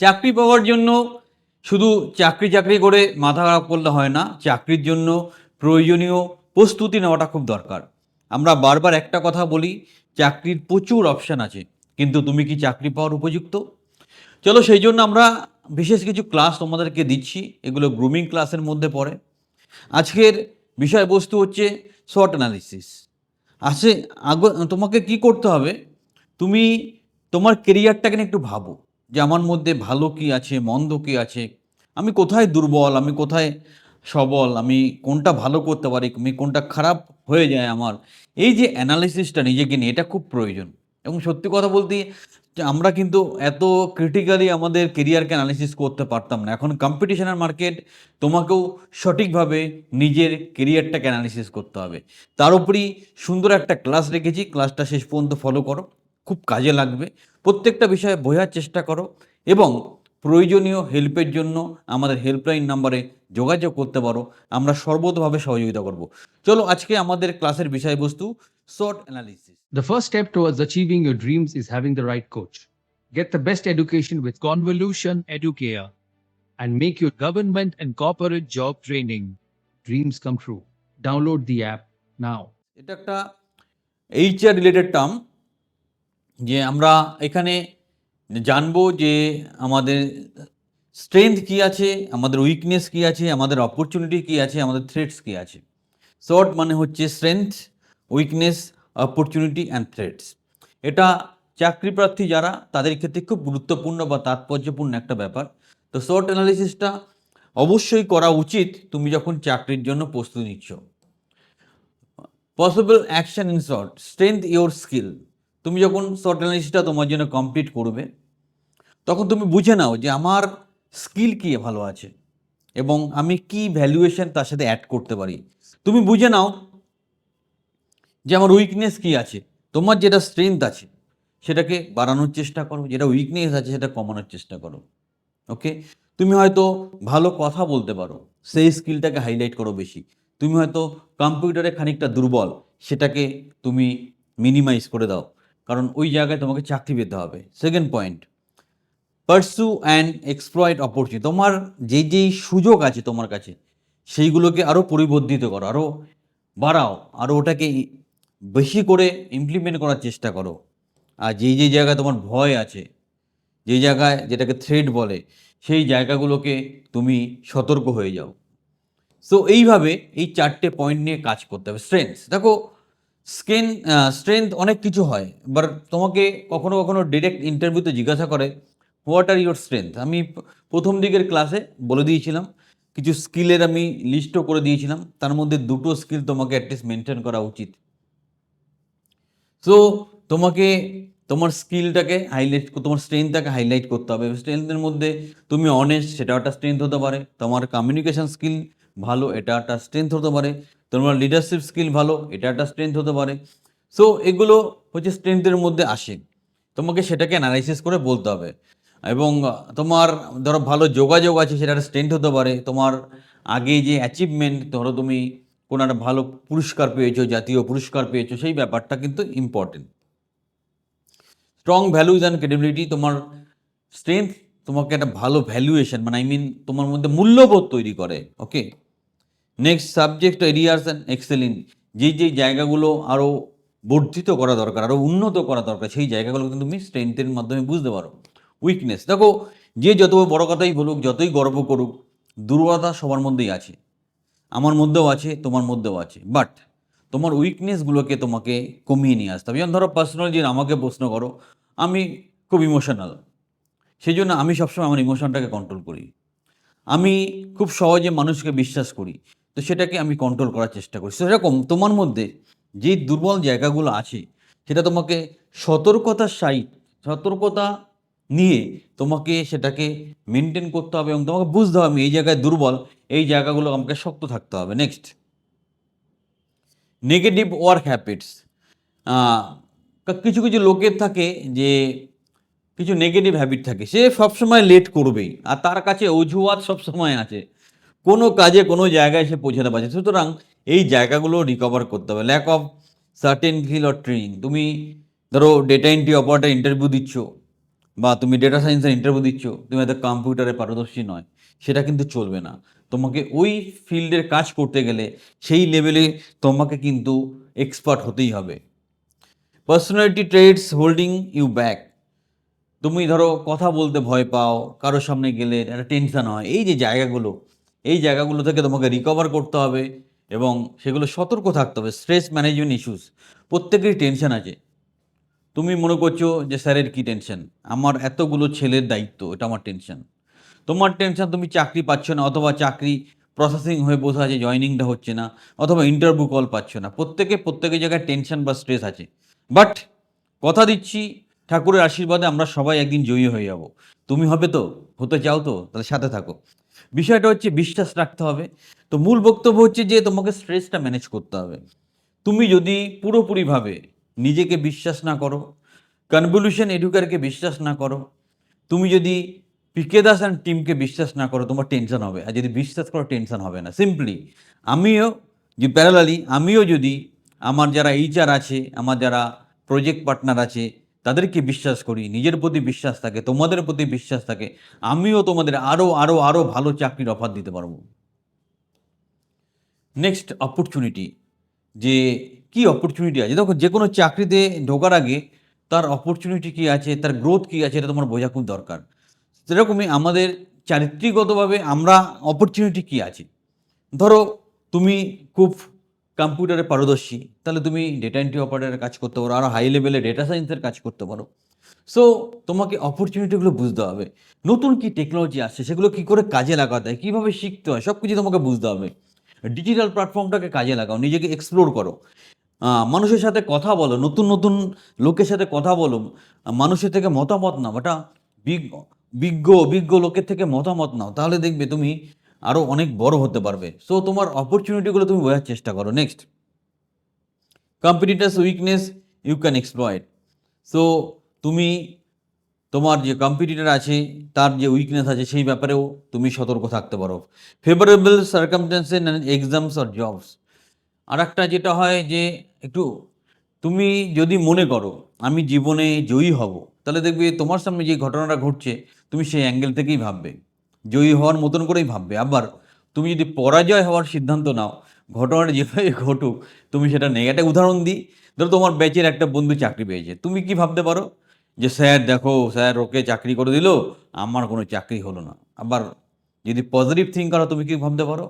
চাকরি পাওয়ার জন্য শুধু চাকরি চাকরি করে মাথা খারাপ করলে হয় না, চাকরির জন্য প্রয়োজনীয় প্রস্তুতি নেওয়াটা খুব দরকার। আমরা বারবার একটা কথা বলি, চাকরির প্রচুর অপশান আছে, কিন্তু তুমি কি চাকরি পাওয়ার উপযুক্ত? চলো সেই জন্য আমরা বিশেষ কিছু ক্লাস তোমাদেরকে দিচ্ছি, এগুলো গ্রুমিং ক্লাসের মধ্যে পড়ে। আজকের বিষয়বস্তু হচ্ছে শর্ট অ্যানালিসিস আসে, আগ, তোমাকে কি করতে হবে? তুমি তোমার কেরিয়ারটাকে নিয়ে একটু ভাবো। যে আমার মধ্যে ভালো কি আছে, মন্দ কি আছে? আমি কোথায় দুর্বল? আমি কোথায় সবল? আমি কোনটা ভালো করতে পারি? আমি কোনটা খারাপ হয়ে যায় আমার? এই যে অ্যানালিসিসটা নিজেকে নিয়ে, এটা খুব প্রয়োজন। এবং সত্যি কথা বলতে আমরা কিন্তু এত ক্রিটিক্যালি আমাদের কেরিয়ারকে অ্যানালিসিস করতে পারতাম না। এখন কম্পিটিশনের মার্কেট তোমাকেও সঠিকভাবে নিজের কেরিয়ারটাকে অ্যানালিসিস করতে হবে। তার উপরই সুন্দর একটা ক্লাস রেখেছি। ক্লাসটা শেষ পর্যন্ত ফলো করো। খুব কাজে লাগবে। প্রত্যেকটা বিষয়ে বোঝার চেষ্টা করো এবং প্রয়োজনীয় হেল্পের জন্য আমাদের হেল্পলাইন নাম্বারে যোগাযোগ করতে পারো। আমরা সর্বতভাবে সহযোগিতা করব। চলো আজকে আমাদের ক্লাসের বিষয়বস্তু SWOT analysis the first step towards achieving your dreams is having the right coach get the best education with Convolution Educare and make your government and corporate job training dreams come true download the app now এটা একটা HR related term যে আমরা এখানে জানব যে আমাদের strength কি আছে, আমাদের উইকনেস কি আছে, আমাদের অপরচুনিটি কি আছে, আমাদের থ্রেটস কি আছে। শর্ট মানে হচ্ছে strength weakness opportunity and threats এটা চাকরি প্রার্থী যারা, তাদের ক্ষেত্রে খুব গুরুত্বপূর্ণ বা তাৎপর্যপূর্ণ একটা ব্যাপার। তো শর্ট অ্যানালিসিসটা অবশ্যই করা উচিত তুমি যখন চাকরির জন্য প্রস্তুতি নিচ্ছ। Possible action in SWOT strength your skill তুমি যখন শর্ট অ্যানালিসিসটা তোমার জন্য কমপ্লিট করবে, তখন তুমি বুঝে নাও যে আমার স্কিল কী ভালো আছে এবং আমি কি ভ্যালুয়েশন তার সাথে অ্যাড করতে পারি। তুমি বুঝে নাও যে আমার উইকনেস কী আছে, তোমার যেটা স্ট্রেংথ আছে, সেটাকে বাড়ানোর চেষ্টা করো, যেটা উইকনেস আছে সেটা কমানোর চেষ্টা করো ওকে তুমি হয়তো ভালো কথা বলতে পারো, সেই স্কিলটাকে হাইলাইট করো বেশি। তুমি হয়তো কম্পিউটারে খানিকটা দুর্বল, সেটাকে তুমি মিনিমাইজ করে দাও। কারণ ওই জায়গায় তোমাকে চাকরি পেতে হবে। Second point pursue and exploit opportunity তোমার যেই যেই সুযোগ আছে তোমার কাছে, সেইগুলোকে আরও পরিবর্ধিত করো আরও বাড়াও আরও ওটাকে বেশি করে ইমপ্লিমেন্ট করার চেষ্টা করো। আর যেই যেই জায়গায় তোমার ভয় আছে, যেই জায়গায় যেটাকে থ্রেড বলে, সেই জায়গাগুলোকে তুমি সতর্ক হয়ে যাও। সো এইভাবে এই চারটে পয়েন্ট নিয়ে কাজ করতে হবে। স্ট্রেংথ দেখো স্কেন স্ট্রেংথ অনেক কিছু হয় বাট তোমাকে কখনো কখনো ডিরেক্ট ইন্টারভিউতে জিজ্ঞাসা করে হোয়াট আর ইউর স্ট্রেংথ আমি প্রথম দিকের ক্লাসে বলে দিয়েছিলাম, কিছু স্কিলের আমি লিস্টও করে দিয়েছিলাম, তার মধ্যে দুটো স্কিল তোমাকে অ্যাটলিস্ট মেনটেন করা উচিত। সো তোমাকে, তোমার স্কিলটাকে হাইলাইট তোমার স্ট্রেংথটাকে হাইলাইট করতে হবে। স্ট্রেংথের মধ্যে তুমি অনেস্ট সেটা একটা স্ট্রেংথ হতে পারে। তোমার কমিউনিকেশন স্কিল ভালো, এটা একটা স্ট্রেংথ হতে পারে। তোমার লিডারশিপ স্কিল ভালো, এটা একটা স্ট্রেংথ হতে পারে। সো এগুলো হচ্ছে স্ট্রেংথের মধ্যে আসে। তোমাকে সেটাকে অ্যানালাইসিস করে বলতে হবে। এবং তোমার ধরো ভালো যোগাযোগ আছে, সেটা একটা স্ট্রেংথ হতে পারে। তোমার আগে যে অ্যাচিভমেন্ট ধরো তুমি কোনো একটা ভালো পুরস্কার পেয়েছ, জাতীয় পুরস্কার পেয়েছ, সেই ব্যাপারটা কিন্তু important strong values and credibility তোমার স্ট্রেংথ তোমাকে একটা ভালো ভ্যালুয়েশন মানে আই মিন তোমার মধ্যে মূল্যবোধ তৈরি করে okay next subject areas and excelling যেই যেই জায়গাগুলো আরও বর্ধিত করা দরকার আরও উন্নত করা দরকার, সেই জায়গাগুলো কিন্তু তুমি স্ট্রেংথের মাধ্যমে বুঝতে পারো। উইকনেস দেখো, যে যত বড় কথাই বলুক, যতই গর্ব করুক, দুর্বলতা সবার মধ্যেই আছে। আমার মধ্যেও আছে, তোমার মধ্যেও আছে। বাট তোমার উইকনেসগুলোকে তোমাকে কমিয়ে নিয়ে আসতে হবে। যেমন ধরো পার্সোনাল যে আমাকে প্রশ্ন করো, আমি খুব ইমোশনাল সেই জন্য আমি সবসময় আমার ইমোশনটাকে কন্ট্রোল করি। আমি খুব সহজে মানুষকে বিশ্বাস করি। তো সেটাকে আমি কন্ট্রোল করার চেষ্টা করি। সেরকম তোমার মধ্যে যে দুর্বল জায়গাগুলো আছে, সেটা তোমাকে সতর্কতার সাইট সতর্কতা নিয়ে তোমাকে সেটাকে মেনটেন করতে হবে এবং তোমাকে বুঝতে হবে আমি এই জায়গায় দুর্বল, এই জায়গাগুলো আমাকে শক্ত থাকতে হবে। নেক্সট নেগেটিভ ওয়ার্ক হ্যাবিটস কিছু কিছু লোকের থাকে যে কিছু নেগেটিভ হ্যাবিট থাকে, সে সবসময় লেট করবেই। আর তার কাছে অজুহাত সবসময় আছে। কোনো কাজে কোনো জায়গায় সে পৌঁছাতে পারছে সুতরাং এই জায়গাগুলো রিকভার করতে হবে। Lack of certain fill or training তুমি ধরো ডেটা এন্ট্রি অপারেটার ইন্টারভিউ দিচ্ছ বা তুমি ডেটা সায়েন্সের ইন্টারভিউ দিচ্ছ, তুমি হয়তো কম্পিউটারে পারদর্শী নয়। সেটা কিন্তু চলবে না। তোমাকে ওই ফিল্ডের কাজ করতে গেলে সেই লেভেলে তোমাকে কিন্তু এক্সপার্ট হতেই হবে। Personality traits holding you back তুমি ধরো কথা বলতে ভয় পাও কারোর সামনে গেলে একটা টেনশন হয়। এই যে জায়গাগুলো এই জায়গাগুলো থেকে তোমাকে রিকভার করতে হবে এবং সেগুলো সতর্ক থাকতে হবে। স্ট্রেস ম্যানেজমেন্ট ইস্যুস প্রত্যেকেরই টেনশন আছে। তুমি মনে করছ যে স্যারের কী টেনশন আমার এতগুলো ছেলের দায়িত্ব, এটা আমার টেনশন তোমার টেনশন তুমি চাকরি পাচ্ছ না, অথবা চাকরি প্রসেসিং হয়ে বসে আছে জয়নিংটা হচ্ছে না, অথবা ইন্টারভিউ কল পাচ্ছ না। প্রত্যেকে, প্রত্যেকের জায়গায় টেনশন বা স্ট্রেস আছে। বাট কথা দিচ্ছি, ঠাকুরের আশীর্বাদে আমরা সবাই একদিন জয়ী হয়ে যাব। তুমি হবে তো? হতে চাও তো? তাহলে সাথে থাকো। বিষয়টা হচ্ছে বিশ্বাস রাখতে হবে। তো মূল বক্তব্য হচ্ছে যে তোমাকে স্ট্রেসটা ম্যানেজ করতে হবে। তুমি যদি পুরোপুরিভাবে নিজেকে বিশ্বাস না করো কনভলিউশন এডুকারকে বিশ্বাস না করো, তুমি যদি পিকে দাস অ্যান্ড টিমকে বিশ্বাস না করো, তোমার টেনশন হবে। আর যদি বিশ্বাস করো টেনশন হবে না। সিম্পলি আমিও যে প্যারালালি আমিও যদি আমার যারা এইচআর আছে, আমার যারা প্রজেক্ট পার্টনার আছে তাদেরকে বিশ্বাস করি, নিজের প্রতি বিশ্বাস থাকে, তোমাদের প্রতি বিশ্বাস থাকে, আমিও তোমাদের আরও আরও আরও ভালো চাকরির অফার দিতে পারব। নেক্সট অপরচুনিটি যে কি অপরচুনিটি আছে? দেখো, যে কোনো চাকরিতে ঢোকার আগে তার অপরচুনিটি কী আছে, তার গ্রোথ কী আছে, এটা তোমার বোঝা খুব দরকার। সেরকমই আমাদের চারিত্রিকগতভাবে আমরা অপরচুনিটি কী আছে? ধরো, তুমি খুব কম্পিউটারে পারদর্শী, তাহলে তুমি ডেটা এন্ট্রি অপারেটারের কাজ করতে পারো আরও হাই লেভেলে ডেটা সায়েন্সের কাজ করতে পারো। সো তোমাকে অপরচুনিটিগুলো বুঝতে হবে। নতুন কি টেকনোলজি আসছে, সেগুলো কী করে কাজে লাগাতে হয়, কীভাবে শিখতে হয় সব কিছু তোমাকে বুঝতে হবে। ডিজিটাল প্ল্যাটফর্মটাকে কাজে লাগাও, নিজেকে এক্সপ্লোর করো। মানুষের সাথে কথা বলো, নতুন নতুন লোকের সাথে কথা বলো, মানুষের থেকে মতামত নাও ওটা বিজ্ঞ বিজ্ঞ অভিজ্ঞ লোকের থেকে মতামত নাও, তাহলে দেখবে তুমি আরও অনেক বড় হতে পারবে। সো তোমার অপরচুনিটিগুলো তুমি বোঝার চেষ্টা করো। Next competitors weakness you can exploit so তুমি তোমার যে কম্পিটিটার আছে, তার যে উইকনেস আছে, সেই ব্যাপারেও তুমি সতর্ক থাকতে পারো। Favourable circumstances and exams or jobs আর একটা যেটা হয় যে, একটু তুমি যদি মনে করো, আমি জীবনে জয়ী হব, তাহলে দেখবে তোমার সামনে যে ঘটনাটা ঘটছে, তুমি সেই অ্যাঙ্গেল থেকেই ভাববে। জয়ী হওয়ার মতন করেই ভাববে। আবার তুমি যদি পরাজয় হওয়ার সিদ্ধান্ত নাও, ঘটনাটা যেভাবে ঘটুক, তুমি সেটা নেগেটিভ উদাহরণ দিই। ধরো তোমার ব্যাচের একটা বন্ধু চাকরি পেয়েছে। তুমি কি ভাবতে পারো? যে স্যার দেখো, স্যার ওকে চাকরি করে দিল, আমার কোনো চাকরি হলো না। আবার যদি পজিটিভ থিঙ্ক করো, তুমি কি ভাবতে পারো?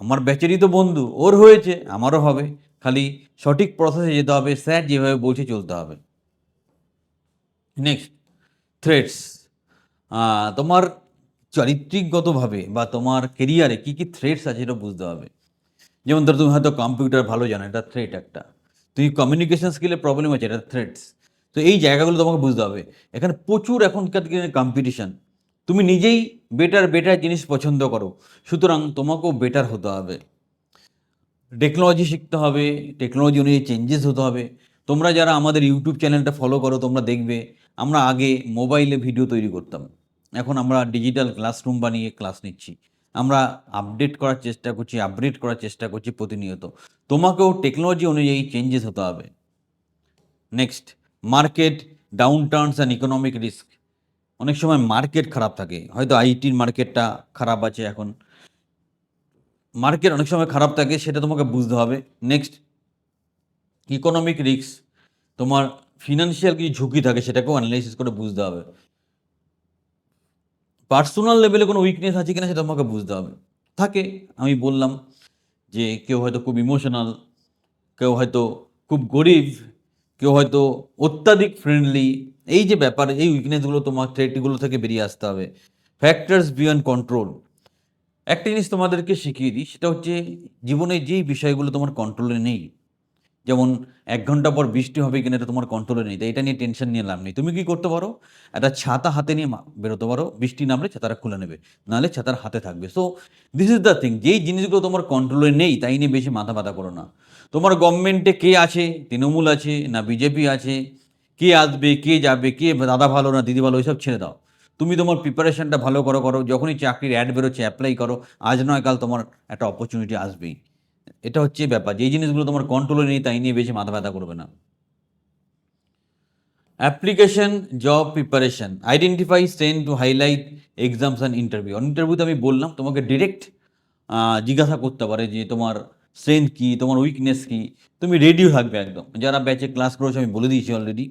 আমার ব্যাচেরই তো বন্ধু, ওর হয়েছে, আমারও হবে। খালি সঠিক প্রসেসে যেতে হবে, স্যার যেভাবে বলছে চলতে হবে। নেক্সট থ্রেডস তোমার চারিত্রিকগতভাবে বা তোমার কেরিয়ারে কী কী থ্রেটস আছে এটা বুঝতে হবে। যেমন ধরো তুমি হয়তো কম্পিউটার ভালো জানো, এটা থ্রেট একটা। তুমি কমিউনিকেশন স্কিলে প্রবলেম আছে এটা থ্রেটস তো এই জায়গাগুলো তোমাকে বুঝতে হবে। এখানে প্রচুর এখনকার দিনে কম্পিটিশান তুমি নিজেই বেটার বেটার জিনিস পছন্দ করো। সুতরাং তোমাকেও বেটার হতে হবে। টেকনোলজি শিখতে হবে টেকনোলজি অনুযায়ী চেঞ্জেস হতে হবে। তোমরা যারা আমাদের ইউটিউব চ্যানেলটা ফলো করো, তোমরা দেখবে, আমরা আগে মোবাইলে ভিডিও তৈরি করতাম। এখন আমরা ডিজিটাল ক্লাসরুম বানিয়ে ক্লাস নিচ্ছি। আমরা আপডেট করার চেষ্টা করছি আপগ্রেড করার চেষ্টা করছি প্রতিনিয়ত। তোমাকেও টেকনোলজি অনুযায়ী চেঞ্জেস হতে হবে। Next market down turns and economic risk অনেক সময় মার্কেট খারাপ থাকে, হয়তো আইটির মার্কেটটা খারাপ আছে এখন। মার্কেট অনেক সময় খারাপ থাকে, সেটা তোমাকে বুঝতে হবে। নেক্সট ইকোনমিক রিস্ক তোমার ফিনান্সিয়াল কিছু ঝুঁকি থাকে, সেটাকেও অ্যানালাইসিস করে বুঝতে হবে। পার্সোনাল লেভেলে কোনো উইকনেস আছে কিনা সেটা তোমাকে বুঝতে হবে। থাকে, আমি বললাম যে কেউ হয়তো খুব ইমোশনাল কেউ হয়তো খুব গরিব, কেউ হয়তো অত্যাধিক ফ্রেন্ডলি এই যে ব্যাপার, এই উইকনেসগুলো তোমার থ্রেটগুলো থেকে বেরিয়ে আসতে হবে। ফ্যাক্টরস বিয়ন্ড কন্ট্রোল একটা জিনিস তোমাদেরকে শিখিয়ে দিই, সেটা হচ্ছে জীবনে যেই বিষয়গুলো তোমার কন্ট্রোলে নেই যেমন এক ঘণ্টা পর বৃষ্টি হবে কিনা এটা তোমার কন্ট্রোলে নেই তাই এটা নিয়ে টেনশন নিয়ে লাভ নেই। তুমি কি করতে পারো? একটা ছাতা হাতে নিয়ে বেরোতে পারো। বৃষ্টি নামলে ছাতাটা খুলে নেবে, নাহলে ছাতার হাতে থাকবে। So this is the thing যেই জিনিসগুলো তোমার কন্ট্রোলে নেই, তাই নিয়ে বেশি মাথা ব্যথা করো না। তোমার গভর্নমেন্টে কে আছে? তৃণমূল আছে না বিজেপি আছে? কে আসবে, কে যাবে, কে দাদা ভালো না, দিদি ভালো ওইসব ছেড়ে দাও। তুমি তোমার প্রিপারেশনটা ভালো করো করো। যখনই চাকরির অ্যাড বেরোচ্ছে অ্যাপ্লাই করো। আজ নয়, কাল তোমার একটা অপরচুনিটি আসবেই। এটা হচ্ছে ব্যাপার। যেই জিনিসগুলো তোমার কন্ট্রোলে নেই, তাই নিয়ে বেশি মাথা ব্যথা করবে না। Application job preparation identify strengths to highlight exams and interview ইন্টারভিউতে আমি বললাম, তোমাকে ডিরেক্ট জিজ্ঞাসা করতে পারে যে তোমার স্ট্রেংথ কী, তোমার উইকনেস কী। তুমি রেডিও থাকবে একদম। যারা ব্যাচে ক্লাস করেছ, আমি বলে দিয়েছি already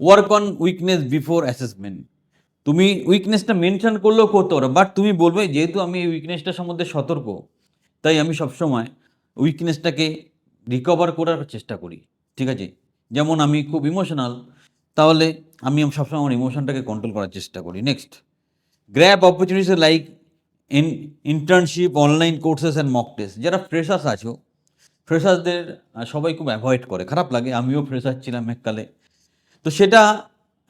work on weakness before assessment তুমি উইকনেসটা মেনশন করলেও করতে পারো বাট তুমি বলবে, যেহেতু আমি এই উইকনেসটা সম্বন্ধে সতর্ক, তাই আমি সবসময় উইকনেসটাকে রিকভার করার চেষ্টা করি, ঠিক আছে? যেমন আমি খুব ইমোশনাল তাহলে আমি সবসময় আমার ইমোশনটাকে কন্ট্রোল করার চেষ্টা করি। Next grab opportunities like in internship online courses and mock test যারা ফ্রেশার্স আছো ফ্রেশার্সদের সবাই খুব অ্যাভয়েড করে। খারাপ লাগে, আমিও ফ্রেশার ছিলাম এককালে। তো সেটা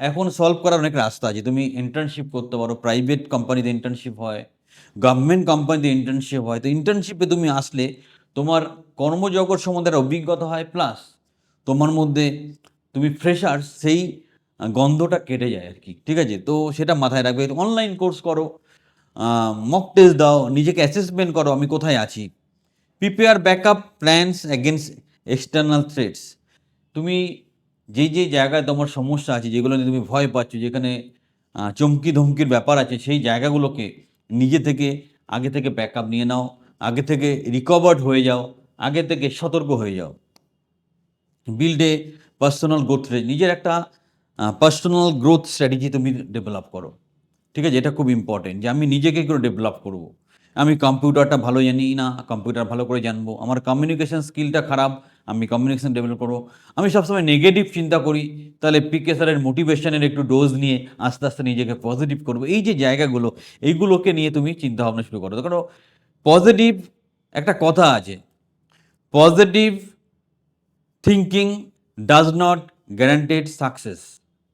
এখন সলভ করার অনেক রাস্তা আছে। তুমি ইন্টার্নশিপ করতে পারো প্রাইভেট কোম্পানিতে ইন্টার্নশিপ হয় গভর্নমেন্ট কোম্পানিতে ইন্টার্নশিপ হয়। তো ইন্টার্নশিপে তুমি আসলে তোমার কর্মজগৎ সম্বন্ধে অভিজ্ঞতা হয় প্লাস তোমার মধ্যে তুমি ফ্রেশার সেই গন্ধটা কেটে যায় আর কি, ঠিক আছে? তো সেটা মাথায় রাখবে। অনলাইন কোর্স করো মক টেস্ট দাও, নিজেকে অ্যাসেসমেন্ট করো, আমি কোথায় আছি? Prepare backup plans against external threats তুমি যে যে জায়গায় তোমার সমস্যা আছে, যেগুলো নিয়ে তুমি ভয় পাচ্ছ, যেখানে চমকি ধমকির ব্যাপার আছে, সেই জায়গাগুলোকে নিজে থেকে, আগে থেকে ব্যাকআপ নিয়ে নাও। আগে থেকে রিকভার্ড হয়ে যাও, আগে থেকে সতর্ক হয়ে যাও। বিল্ড পার্সোনাল গ্রোথ নিজের একটা পার্সোনাল গ্রোথ স্ট্র্যাটেজি তুমি ডেভেলপ করো। ঠিক আছে? এটা খুব ইম্পর্টেন্ট যে আমি নিজেকে করে ডেভেলপ করব। আমি কম্পিউটারটা ভালো জানি না কম্পিউটার ভালো করে জানব। আমার কমিউনিকেশন স্কিলটা খারাপ, আমি কমিউনিকেশন ডেভেলপ করব। আমি সবসময় নেগেটিভ চিন্তা করি, তাহলে পিকে স্যারের মোটিভেশনের একটু ডোজ নিয়ে আস্তে আস্তে নিজেকে পজিটিভ করব। এই যে জায়গাগুলো, এইগুলোকে নিয়ে তুমি চিন্তা ভাবনা শুরু করো। কারণ পজিটিভ একটা কথা আছে। Positive thinking does not guaranteed success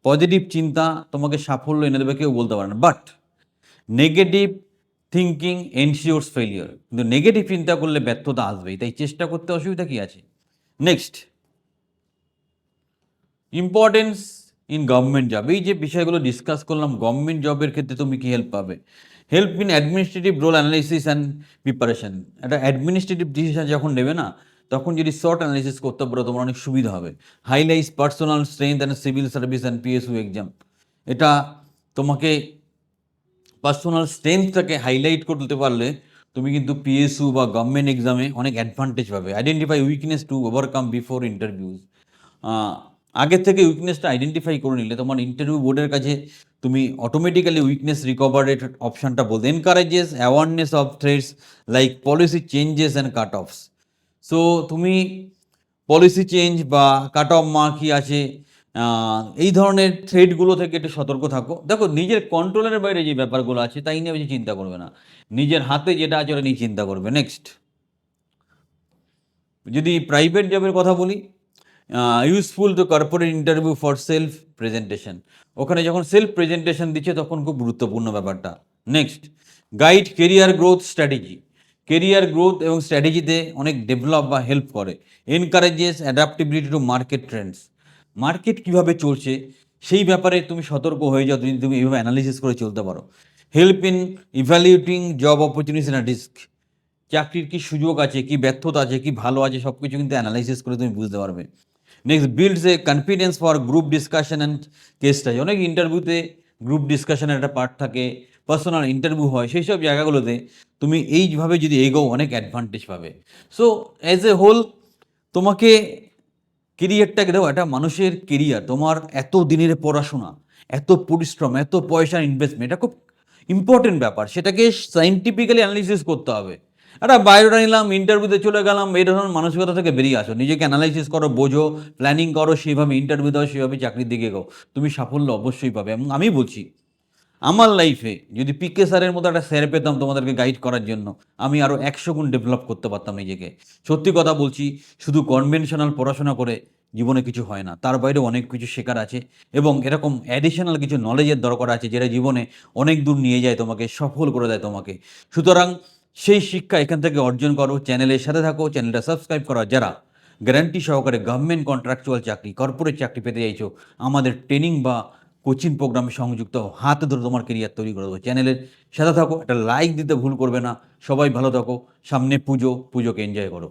positive চিন্তা তোমাকে সাফল্য এনে দেবে, কেউ বলতে পারে না। But negative thinking ensures failure কিন্তু নেগেটিভ চিন্তা করলে ব্যর্থতা আসবেই। তাই চেষ্টা করতে অসুবিধা কি আছে? Next importance in government job এই যে বিষয়গুলো ডিসকাস করলাম গভর্নমেন্ট জবের ক্ষেত্রে তুমি কি হেল্প পাবে? Help in administrative role analysis and preparation একটা অ্যাডমিনিস্ট্রেটিভ ডিসিশন যখন নেবে না, তখন যদি শর্ট অ্যানালিসিস করতে পারো, তোমার অনেক সুবিধা হবে। Highlights personal strength and civil service and PSU exam এটা তোমাকে পার্সোনাল স্ট্রেংথটাকে হাইলাইট করতে পারলে তুমি কিন্তু পিএসইউ বা গভর্নমেন্ট এক্সামে অনেক অ্যাডভান্টেজ পাবে। Identify weakness to overcome before interviews আগের থেকে উইকনেসটা আইডেন্টিফাই করে নিলে তোমার ইন্টারভিউ বোর্ডের কাছে তুমি অটোমেটিক্যালি উইকনেস রিকভারের অপশানটা বলতে encourages awareness of threats like policy changes and cut offs so তুমি পলিসি চেঞ্জ বা কাট অফ মা কি আছে এই ধরনের থ্রেডগুলো থেকে একটু সতর্ক থাকো। দেখো, নিজের কন্ট্রোলের বাইরে যে ব্যাপারগুলো আছে তাই নিয়ে বেশি চিন্তা করবে না। নিজের হাতে যেটা আছে ওটা নিয়ে চিন্তা করবে। নেক্সট যদি প্রাইভেট জবের কথা বলি useful to corporate interview for self presentation ওখানে যখন সেলফ প্রেজেন্টেশন দিচ্ছে, তখন খুব গুরুত্বপূর্ণ ব্যাপারটা। Next guide career growth strategy career growth এবং স্ট্র্যাটেজিতে অনেক ডেভেলপ বা হেল্প করে। Encourages adaptability to market trends market কীভাবে চলছে, সেই ব্যাপারে তুমি সতর্ক হয়ে যাও, যদি তুমি এইভাবে অ্যানালিসিস করে চলতে পারো। Help in evaluating job opportunities and risk চাকরির কি সুযোগ আছে, কি ব্যর্থতা আছে, কি ভালো আছে সব কিছু কিন্তু অ্যানালাইসিস করে তুমি বুঝতে পারবে। Next builds a confidence for group discussion and case অনেক ইন্টারভিউতে গ্রুপ ডিসকাশনের একটা পার্ট থাকে পার্সোনাল ইন্টারভিউ হয়, সেই সব জায়গাগুলোতে তুমি এইভাবে যদি এগোও, অনেক অ্যাডভান্টেজ পাবে। সো অ্যাজ এ হোল তোমাকে কেরিয়ারটাকে দেখো, একটা মানুষের কেরিয়ার তোমার এত দিনের পড়াশোনা, এত পরিশ্রম, এত পয়সার ইনভেস্টমেন্ট এটা খুব ইম্পর্টেন্ট ব্যাপার। সেটাকে সাইন্টিফিক্যালি অ্যানালিসিস করতে হবে। একটা বায়োডাটা নিলাম ইন্টারভিউতে চলে গেলাম এই ধরনের মানসিকতা থেকে বেরিয়ে আসো। নিজেকে অ্যানালাইসিস করো, বোঝো প্ল্যানিং করো, সেইভাবে ইন্টারভিউ দাও সেভাবে চাকরির দিকে গো তুমি সাফল্য অবশ্যই পাবে এবং আমি বলছি, আমার লাইফে যদি পিকে স্যারের মতো একটা স্যার পেতাম তোমাদেরকে গাইড করার জন্য, আমি আরও একশো গুণ ডেভেলপ করতে পারতাম নিজেকে। সত্যি কথা বলছি, শুধু কনভেনশনাল পড়াশোনা করে জীবনে কিছু হয় না, তার বাইরে অনেক কিছু শেখার আছে এবং এরকম অ্যাডিশনাল কিছু নলেজের দরকার আছে, যেটা জীবনে অনেক দূর নিয়ে যায় তোমাকে, সফল করে দেয় তোমাকে। সুতরাং সেই শিক্ষা এখান থেকে অর্জন করো, চ্যানেলের সাথে থাকো, চ্যানেলটা সাবস্ক্রাইব করো। যারা গ্যারান্টি সহকারে গভর্নমেন্ট কন্ট্রাকচুয়াল চাকরি কর্পোরেট চাকরি পেতে চাইছো, আমাদের ট্রেনিং বা কোচিং প্রোগ্রামে সংযুক্ত, হাত ধরে তোমার কেরিয়ার তৈরি করে দেবো। চ্যানেলের সাথে থাকো, একটা লাইক দিতে ভুল করবে না। সবাই ভালো থাকো, সামনে পুজো, পুজোকে এনজয় করো।